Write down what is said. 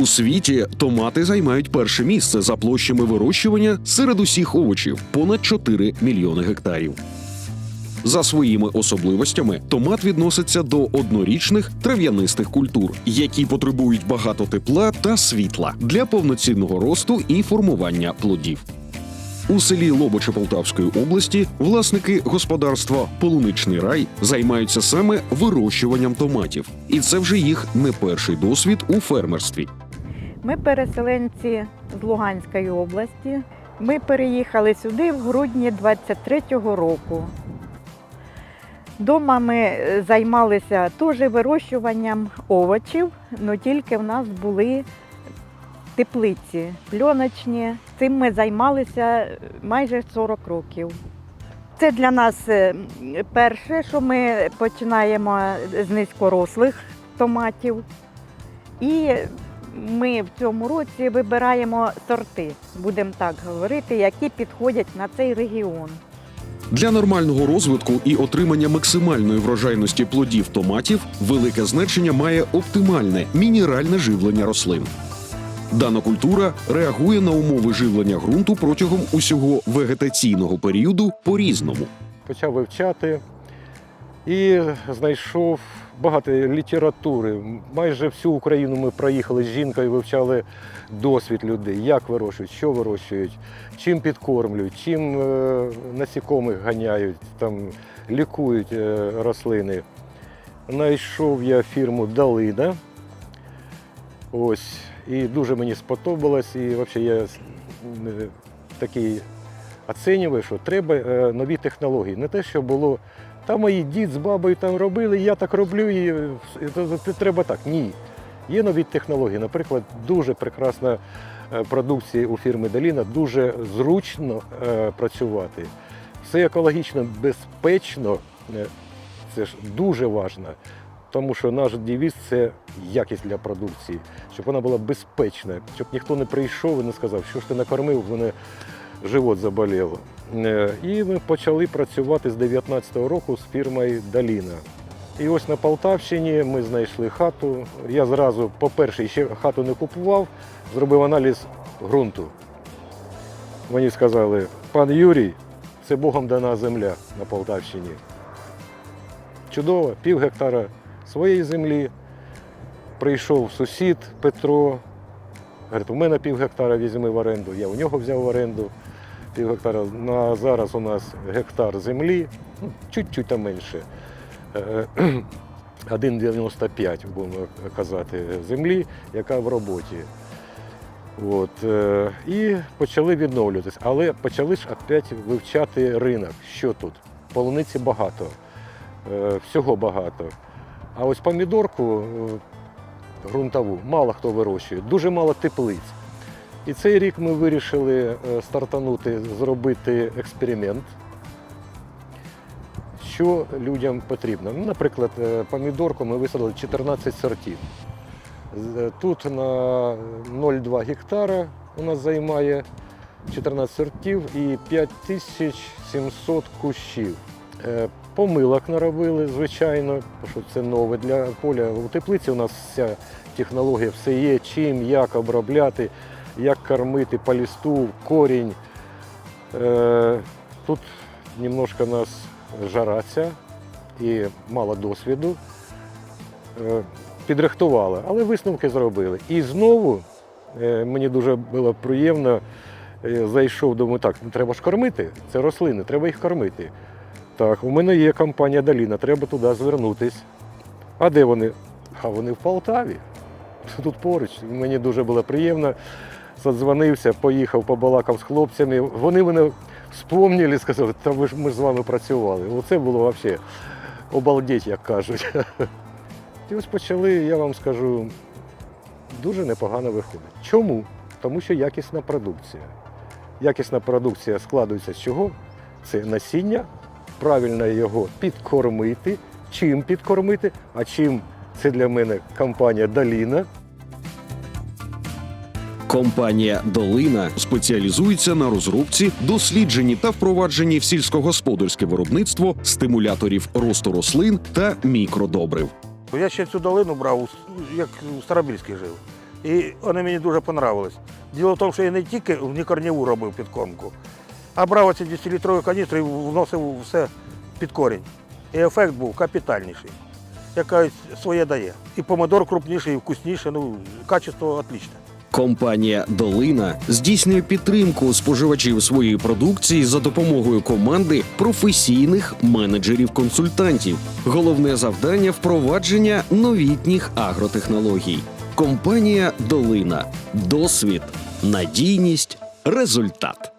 У світі томати займають перше місце за площами вирощування серед усіх овочів понад 4 мільйони гектарів. За своїми особливостями томат відноситься до однорічних трав'янистих культур, які потребують багато тепла та світла для повноцінного росту і формування плодів. У селі Лобоче Полтавської області власники господарства Полуничний рай займаються саме вирощуванням томатів, і це вже їх не перший досвід у фермерстві. Ми переселенці з Луганської області. Ми переїхали сюди в грудні 23-го року. Дома ми е, займалися теж вирощуванням овочів, але тільки в нас були теплиці пленочні. Цим ми займалися майже 40 років. Це для нас е, перше, що ми починаємо з низькорослих томатів. І ми в цьому році вибираємо сорти, будемо так говорити, які підходять на цей регіон. Для нормального розвитку і отримання максимальної врожайності плодів томатів велике значення має оптимальне мінеральне живлення рослин. Дана культура реагує на умови живлення ґрунту протягом усього вегетаційного періоду по-різному. почав вивчати і знайшов багато літератури. Майже всю Україну ми проїхали з жінкою, вивчали досвід людей, як вирощують, що вирощують, чим підкормлюють, чим е, насікомих ганяють, там, лікують е, рослини. Знайшов я фірму Далина. Ось. І дуже мені сподобалось. І взагалі я е, такий оцінював, що треба нові технології. Не те, що було. Та мої дід з бабою там робили, я так роблю, і, це треба так. Ні. Є нові технології. Наприклад, дуже прекрасна е, продукція у фірми Даліна, дуже зручно е, працювати. Все екологічно безпечно, е, це ж дуже важливо. Тому що наш девіз – це якість для продукції, щоб вона була безпечна, щоб ніхто не прийшов і не сказав, що ж ти накормив, мене живот заболів. Е, І ми почали працювати з 19-го року з фірмою Даліна. І ось на Полтавщині ми знайшли хату. Я зразу, по-перше, ще хату не купував, зробив аналіз ґрунту. Мені сказали, пан Юрій, це Богом дана земля на Полтавщині. Чудово, пів гектара своєї землі. Прийшов сусід Петро. Говорить, у мене пів гектара візьми в оренду, я у нього взяв в оренду пів гектара. На зараз у нас гектар землі, ну, чуть-чуть там менше. Е, 1,95 будемо казати землі, яка в роботі. От, е, і почали відновлюватись. Але почали ж опять вивчати ринок. Що тут? Полуниці багато, е, всього багато. А ось помідорку е, ґрунтову мало хто вирощує, дуже мало теплиць. І цей рік ми вирішили е, стартанути, зробити експеримент, що людям потрібно. Ну, наприклад, е, помідорку ми висадили 14 сортів. Е, Тут на 0,2 гектара у нас займає 14 сортів і 5700 кущів. Помилок наробили, звичайно, що це нове для поля. У теплиці у нас вся технологія, все є, чим, як обробляти, як кормити по листу, корінь. Е, Тут немножко нас жара і мало досвіду. Е, Підрихтували, але висновки зробили. І знову е, мені дуже було приємно, зайшов, думаю, так, треба ж кормити, це рослини, треба їх кормити. Так, у мене є компанія Даліна, треба туди звернутись. А де вони? А вони в Полтаві. Тут поруч. Мені дуже було приємно. Задзвонився, поїхав, побалакав з хлопцями. Вони мене вспомнили, сказали, та ви ж ми з вами працювали. Оце було взагалі обалдеть, як кажуть. І ось почали, я вам скажу, дуже непогано виходить. Чому? Тому що якісна продукція. Якісна продукція складується з чого? Це насіння, правильно його підкормити. Чим підкормити? А чим це для мене компанія Даліна. Компанія Долина спеціалізується на розробці, дослідженні та впровадженні в сільськогосподарське виробництво стимуляторів росту рослин та мікродобрив. Я ще цю долину брав, як у Старобільській жив. І вони мені дуже понравились. Діло в тому, що я не тільки в нікорніву робив підкормку, а брав оці 200-літрові каністри і вносив все під корінь. І ефект був капітальніший. Яка своє дає. І помидор крупніший, і вкусніший, ну, качество отличне. Компанія Долина здійснює підтримку споживачів своєї продукції за допомогою команди професійних менеджерів-консультантів. Головне завдання впровадження новітніх агротехнологій. Компанія Долина. Досвід, надійність, результат.